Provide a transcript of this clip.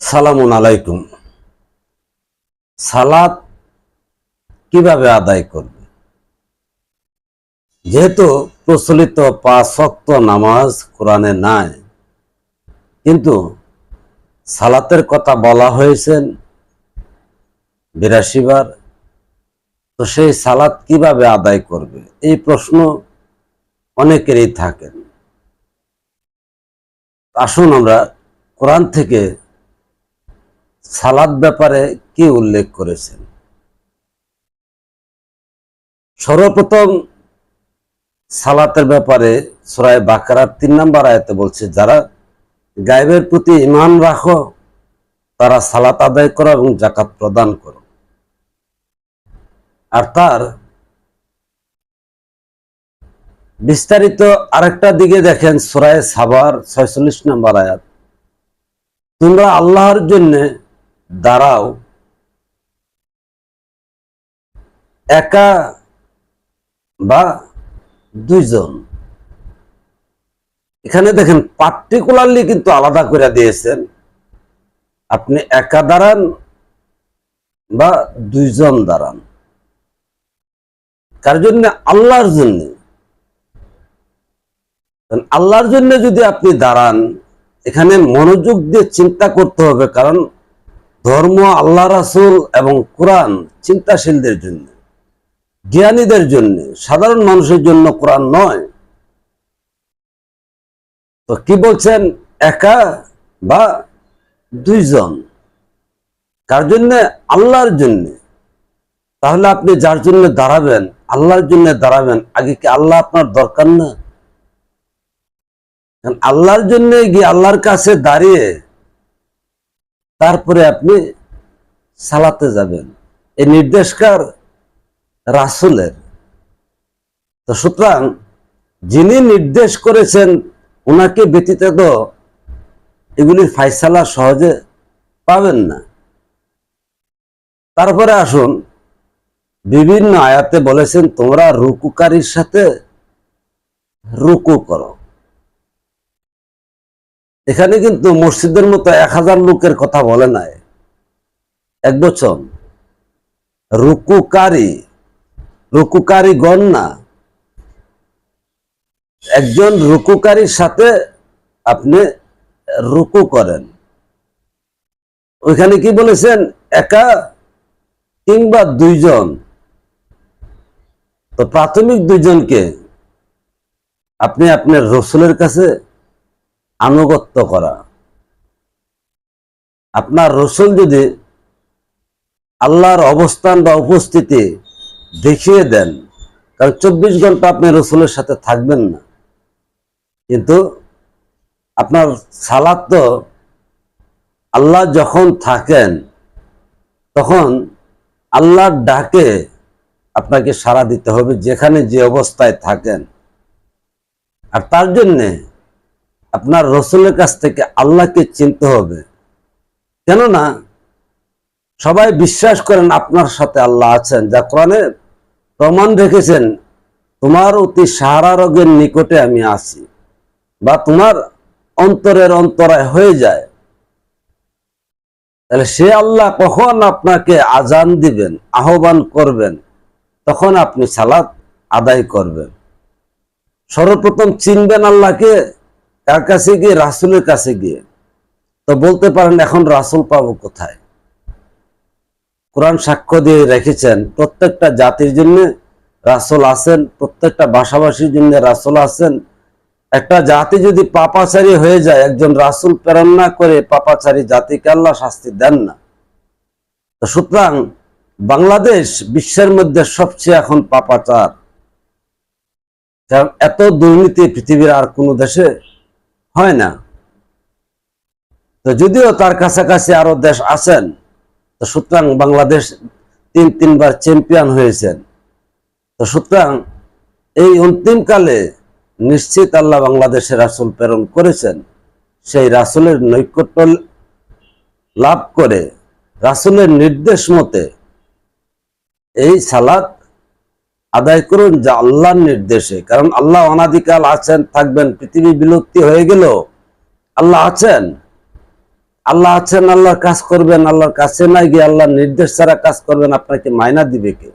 সালামুন আলাইকুম। সালাত কীভাবে আদায় করবে? যেহেতু প্রচলিত পাঁচ শক্ত নামাজ কোরআনে নাই, কিন্তু সালাতের কথা বলা হয়েছেন বিরাশি বার, তো সেই সালাত কীভাবে আদায় করবে? এই প্রশ্ন অনেকেরই থাকেন আসুন আমরা কোরআন থেকে সালাদ ব্যাপারে কি উল্লেখ করেছেন? সর্বপ্রথম সালাতের ব্যাপারে সরাই বাকারার তিন নম্বর আয়াতে বলছে, যারা গায়েবের প্রতি ইমান রাখো, তারা সালাত আদায় করো এবং জাকাত প্রদান করো। আর তার বিস্তারিত আরেকটা দিকে দেখেন সুরায় সাবার ছয়চল্লিশ নম্বর আয়াত, তোমরা আল্লাহর জন্য দাঁড়াও। একা বা দুইজন। এখানে দেখেন পার্টিকুলারলি কিন্তু আলাদা করে দিয়েছেন। আপনি একা দাঁড়ান বা দুইজন দাঁড়ান। কার জন্য? আল্লাহর জন্য। আল্লাহর জন্য যদি আপনি দাঁড়ান, এখানে মনোযোগ দিয়ে চিন্তা করতে হবে, কারণ ধর্ম, আল্লাহ রাসুল এবং কোরআন চিন্তাশীলদের জন্য, জ্ঞানীদের জন্য, সাধারণ মানুষের জন্য কোরআন নয়। তো কি বলছেন? একা বা দুইজন? কার জন্য? আল্লাহর জন্য। তাহলে আপনি যার জন্য দাঁড়াবেন, আল্লাহর জন্য দাঁড়াবেন, আগে কি আল্লাহ আপনার দরকার না? আল্লাহর জন্য গিয়ে আল্লাহর কাছে দাঁড়িয়ে তারপরে আপনি সালাতে যাবেন। এই নির্দেশকার রাসুলের। তো সুতরাং যিনি নির্দেশ করেছেন ওনাকে ব্যতীত তো এগুলির ফাইসালা সহজে পাবেন না। তারপরে আসুন, বিভিন্ন আয়াতে বলেছেন, তোমরা রুকুকারীর সাথে রুকু করো। এখানে কিন্তু মসজিদের মতো এক হাজার লোকের কথা বলে নাই। এক বছর। রুকুকারী রুকুকারী গণ না। একজন রুকুকারীর সাথে আপনি রুকু করেন। ওইখানে কি বলেছেন? একা কিংবা দুইজন? তো প্রাথমিক দুইজনকে আপনি আপনার রসুলের কাছে আনুগত্য করা। আপনার রসুল যদি আল্লাহর অবস্থান বা উপস্থিতি দেখিয়ে দেন, কারণ চব্বিশ ঘণ্টা আপনি রসুলের সাথে থাকবেন না। কিন্তু আপনার সালাদ তো আল্লাহ যখন থাকেন, তখন আল্লাহর ডাকে আপনাকে সাড়া দিতে হবে যেখানে যে অবস্থায় থাকেন। আর তার জন্যে আপনার রসুলের কাছ থেকে আল্লাহকে চিনতে হবে। কেননা সবাই বিশ্বাস করেন আপনার সাথে আল্লাহ আছেন। যা কোরআনে প্রমাণ রেখেছেন, তোমার অতি সাহারা রোগের নিকটে আমি আছি বা তোমার অন্তরের অন্তরায় হয়ে যায়। তাহলে সে আল্লাহ কখন আপনাকে আজান দিবেন, আহ্বান করবেন, তখন আপনি সালাত আদায় করবেন। সর্বপ্রথম চিনবেন আল্লাহকে কার কাছে গিয়ে, রাসুলের কাছে গিয়ে। তো বলতে পারেন, এখন রাসুল পাবো কোথায়? কোরআন সাক্ষ্য দিয়ে রেখেছেন, প্রত্যেকটা জাতির জন্য রাসুল আছেন, প্রত্যেকটা ভাষাভাষীর জন্য রাসুল আছেন। একটা জাতি যদি পাপাচারী হয়ে যায়, একজন রাসুল প্রেরণ না করে পাপাচারী জাতিকে আল্লাহ শাস্তি দেন না। তো সুতরাং বাংলাদেশ বিশ্বের মধ্যে সবচেয়ে এখন পাপাচার। কারণ এত দুর্নীতি পৃথিবীর আর কোনো দেশে হয় না। তো যদিও তার কাছাকাছি আরও দেশ আছেন, তো সুতরাং বাংলাদেশ তিন তিনবার চ্যাম্পিয়ন হয়েছেন। তো সুতরাং এই অন্তিমকালে নিশ্চিত আল্লাহ বাংলাদেশে রাসুল প্রেরণ করেছেন। সেই রাসুলের নৈকট্য লাভ করে রাসুলের নির্দেশ মতে এই সালাদ আদায় করুন যা আল্লাহর নির্দেশে। কারণ আল্লাহ অনাদিকাল আছেন, থাকবেন, পৃথিবী বিলুপ্তি হয়ে গেল। আল্লাহ আছেন। আল্লাহ আছেন, আল্লাহর কাজ করবেন, আল্লাহর কাছে না গিয়ে আল্লাহর নির্দেশ ছাড়া কাজ করবেন, আপনাকে মাইনা দিবে কে